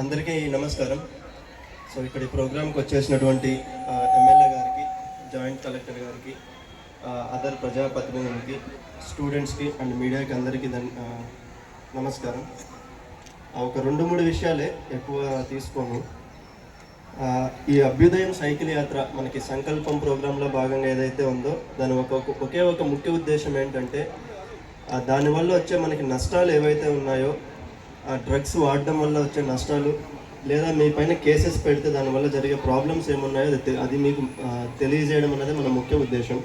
అందరికీ నమస్కారం. సో ఇక్కడ ఈ ప్రోగ్రామ్కి వచ్చేసినటువంటి ఎమ్మెల్యే గారికి జాయింట్ కలెక్టర్ గారికి అదర్ ప్రజాప్రతినిధులకి స్టూడెంట్స్కి అండ్ మీడియాకి అందరికీ నమస్కారం. ఒక రెండు మూడు విషయాలే ఎక్కువ తీసుకోము ఈ అభ్యుదయం సైకిల్ యాత్ర మనకి సంకల్పం ప్రోగ్రాంలో భాగంగా ఏదైతే ఉందో దాని ఒక ఒకే ఒక ముఖ్య ఉద్దేశం ఏంటంటే దానివల్ల వచ్చే మనకి నష్టాలు ఏవైతే ఉన్నాయో ఆ డ్రగ్స్ వాడడం వల్ల వచ్చే నష్టాలు లేదా మీ పైన కేసెస్ పెడితే దానివల్ల జరిగే ప్రాబ్లమ్స్ ఏమున్నాయో అది అది మీకు తెలియజేయడం అనేది మన ముఖ్య ఉద్దేశం.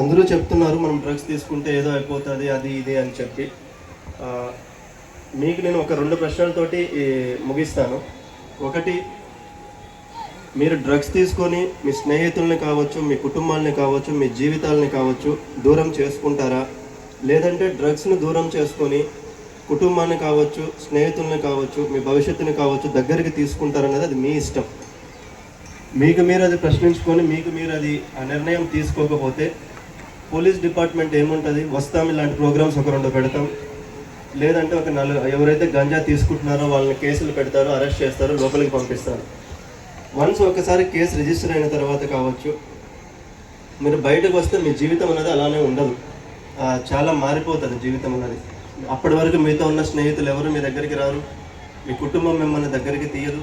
అందరూ చెప్తున్నారు మనం డ్రగ్స్ తీసుకుంటే ఏదో అయిపోతుంది అది ఇది అని చెప్పి. మీకు నేను ఒక రెండు ప్రశ్నలతోటి ముగిస్తాను. ఒకటి మీరు డ్రగ్స్ తీసుకొని మీ స్నేహితుల్ని కావచ్చు మీ కుటుంబాలని కావచ్చు మీ జీవితాలని కావచ్చు దూరం చేసుకుంటారా? లేదంటే డ్రగ్స్ని దూరం చేసుకొని కుటుంబాన్ని కావచ్చు స్నేహితుల్ని కావచ్చు మీ భవిష్యత్తుని కావచ్చు దగ్గరికి తీసుకుంటారనేది అది మీ ఇష్టం. మీకు మీరు అది ప్రశ్నించుకొని మీకు మీరు అది ఆ నిర్ణయం తీసుకోకపోతే పోలీస్ డిపార్ట్మెంట్ ఏముంటుంది? వస్తాం ఇలాంటి ప్రోగ్రామ్స్ ఒక రెండు పెడతాం. లేదంటే ఒక నలుగు ఎవరైతే గంజా తీసుకుంటున్నారో వాళ్ళని కేసులు పెడతారో అరెస్ట్ చేస్తారో లోపలికి పంపిస్తారు. వన్స్ ఒకసారి కేసు రిజిస్టర్ అయిన తర్వాత కావచ్చు మీరు బయటకు వస్తే మీ జీవితం అనేది అలానే ఉండదు. చాలా మారిపోతుంది జీవితం అనేది అప్పటి వరకు మీతో ఉన్న స్నేహితులు ఎవరు మీ దగ్గరికి రారు? మీ కుటుంబం మిమ్మల్ని దగ్గరికి తీయదు.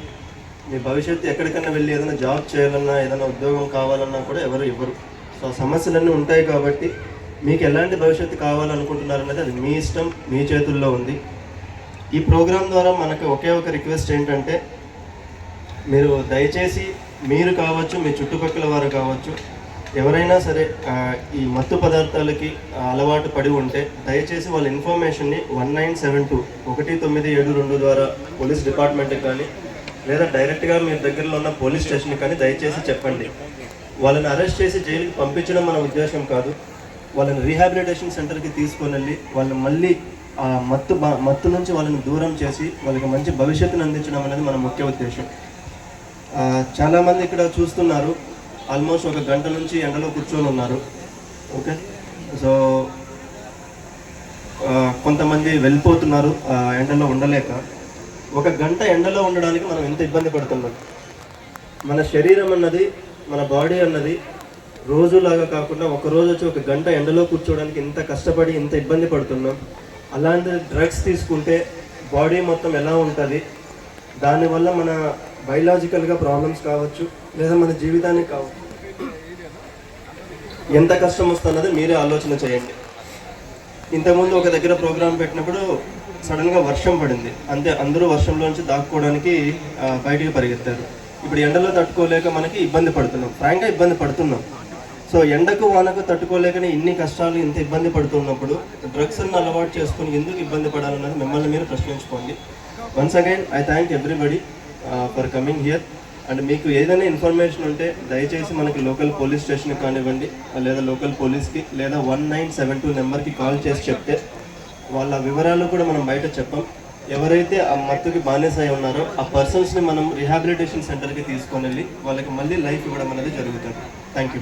మీ భవిష్యత్తు ఎక్కడికైనా వెళ్ళి ఏదైనా జాబ్ చేయాలన్నా ఏదైనా ఉద్యోగం కావాలన్నా కూడా ఎవరు ఇవ్వరు. సో ఆ సమస్యలన్నీ ఉంటాయి కాబట్టి మీకు ఎలాంటి భవిష్యత్తు కావాలనుకుంటున్నారనేది అది మీ ఇష్టం మీ చేతుల్లో ఉంది. ఈ ప్రోగ్రాం ద్వారా మనకు ఒకే ఒక రిక్వెస్ట్ ఏంటంటే మీరు దయచేసి మీరు కావచ్చు మీ చుట్టుపక్కల వారు కావచ్చు ఎవరైనా సరే ఈ మత్తు పదార్థాలకి అలవాటు పడి ఉంటే దయచేసి వాళ్ళ ఇన్ఫర్మేషన్ని వన్ నైన్ సెవెన్ టూ ఒకటి తొమ్మిది ఏడు రెండు ద్వారా పోలీస్ డిపార్ట్మెంట్కి కానీ లేదా డైరెక్ట్గా మీ దగ్గరలో ఉన్న పోలీస్ స్టేషన్కి కానీ దయచేసి చెప్పండి. వాళ్ళని అరెస్ట్ చేసి జైలుకి పంపించడం మన ఉద్దేశం కాదు. వాళ్ళని రీహాబిలిటేషన్ సెంటర్కి తీసుకొని వెళ్ళి వాళ్ళని మళ్ళీ ఆ మత్తు బా- మత్తు నుంచి వాళ్ళని దూరం చేసి వాళ్ళకి మంచి భవిష్యత్తును అందించడం అనేది మన ముఖ్య ఉద్దేశం. చాలామంది ఇక్కడ చూస్తున్నారు. ఆల్మోస్ట్ ఒక గంట నుంచి ఎండలో కూర్చొని ఉన్నారు. ఓకే? సో కొంతమంది వెళ్ళిపోతున్నారు ఆ, ఎండలో ఉండలేక. ఒక గంట ఎండలో ఉండడానికి మనం ఎంత ఇబ్బంది పడుతున్నాం? మన శరీరం అన్నది మన బాడీ అన్నది రోజులాగా కాకుండా ఒక రోజు వచ్చి ఒక గంట ఎండలో కూర్చోవడానికి ఇంత కష్టపడి ఇంత ఇబ్బంది పడుతున్నాం. అలాంటి డ్రగ్స్ తీసుకుంటే బాడీ మొత్తం ఎలా ఉంటుంది? దానివల్ల మన బయలాజికల్గా ప్రాబ్లమ్స్ కావచ్చు లేదా మన జీవితానికి కావచ్చు ఎంత కష్టం వస్తున్నది మీరే ఆలోచన చేయండి. ఇంతకుముందు ఒక దగ్గర ప్రోగ్రామ్ పెట్టినప్పుడు సడన్గా వర్షం పడింది. అంతే అందరూ వర్షంలోంచి దాక్కోవడానికి బయటికి పరిగెత్తారు. ఇప్పుడు ఎండలో తట్టుకోలేక మనకి ఇబ్బంది పడుతున్నాం. ఫ్రాంక్గా ఇబ్బంది పడుతున్నాం. సో ఎండకు వానకు తట్టుకోలేకనే ఇన్ని కష్టాలు ఇంత ఇబ్బంది పడుతున్నప్పుడు డ్రగ్స్ అన్న అలవాటు చేసుకొని ఎందుకు ఇబ్బంది పడాలన్నది మిమ్మల్ని మీరు ప్రశ్నించుకోండి. Once again I thank everybody for coming here and మీకు ఏదైనా ఇన్ఫర్మేషన్ ఉంటే దయచేసి మనకి లోకల్ పోలీస్ స్టేషన్కి కానివ్వండి లేదా లోకల్ పోలీస్కి లేదా వన్ నైన్ సెవెన్ టూ నెంబర్కి కాల్ చేసి చెప్తే వాళ్ళ వివరాలు కూడా మనం బయట చెప్పాం. ఎవరైతే ఆ మత్తుకి బానిస అయి ఉన్నారో ఆ పర్సన్స్ని మనం రిహాబిలిటేషన్ సెంటర్కి తీసుకొని వెళ్ళి వాళ్ళకి మళ్ళీ లైఫ్ ఇవ్వడం అనేది జరుగుతుంది. Thank you